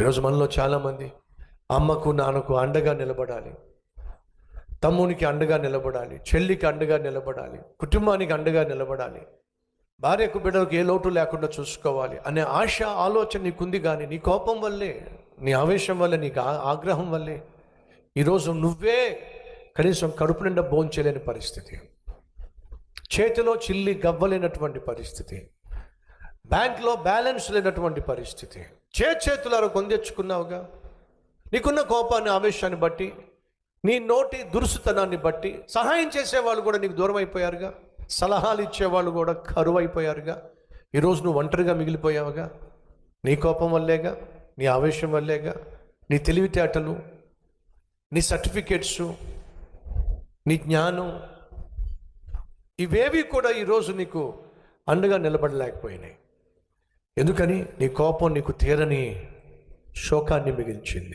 ఈరోజు మనలో చాలామంది అమ్మకు నాన్నకు అండగా నిలబడాలి. తమ్మునికి అండగా నిలబడాలి. చెల్లికి అండగా నిలబడాలి. కుటుంబానికి అండగా నిలబడాలి. భార్యకు బిడ్డలకు ఏ లోటు లేకుండా చూసుకోవాలి అనే ఆశ ఆలోచన నీకుంది కానీ నీ కోపం వల్లే నీ ఆవేశం వల్లే నీకు ఆగ్రహం వల్లే ఈరోజు నువ్వే కనీసం కడుపు నిండా భోంచేయలేని పరిస్థితి. చేతిలో చిల్లి గవ్వలేనటువంటి పరిస్థితి. బ్యాంక్లో బ్యాలెన్స్ లేనటువంటి పరిస్థితి. చే చేతులారా కొందెచ్చుకున్నావుగా నీకున్న కోపాన్ని ఆవేశాన్ని బట్టి నీ నోటి దురుసుతనాన్ని బట్టి సహాయం చేసేవాళ్ళు కూడా నీకు దూరం అయిపోయారుగా? సలహాలు ఇచ్చేవాళ్ళు కూడా కరువు అయిపోయారుగా? ఈరోజు నువ్వు ఒంటరిగా మిగిలిపోయావుగా? నీ కోపం వల్లేగా? నీ ఆవేశం వల్లేగా? నీ తెలివితేటలు నీ సర్టిఫికేట్స్ నీ జ్ఞానం ఇవేవి కూడా ఈరోజు నీకు అండగా నిలబడలేకపోయినాయి. ఎందుకని నీ కోపం నీకు తీరని శోకాన్ని మిగిల్చింది?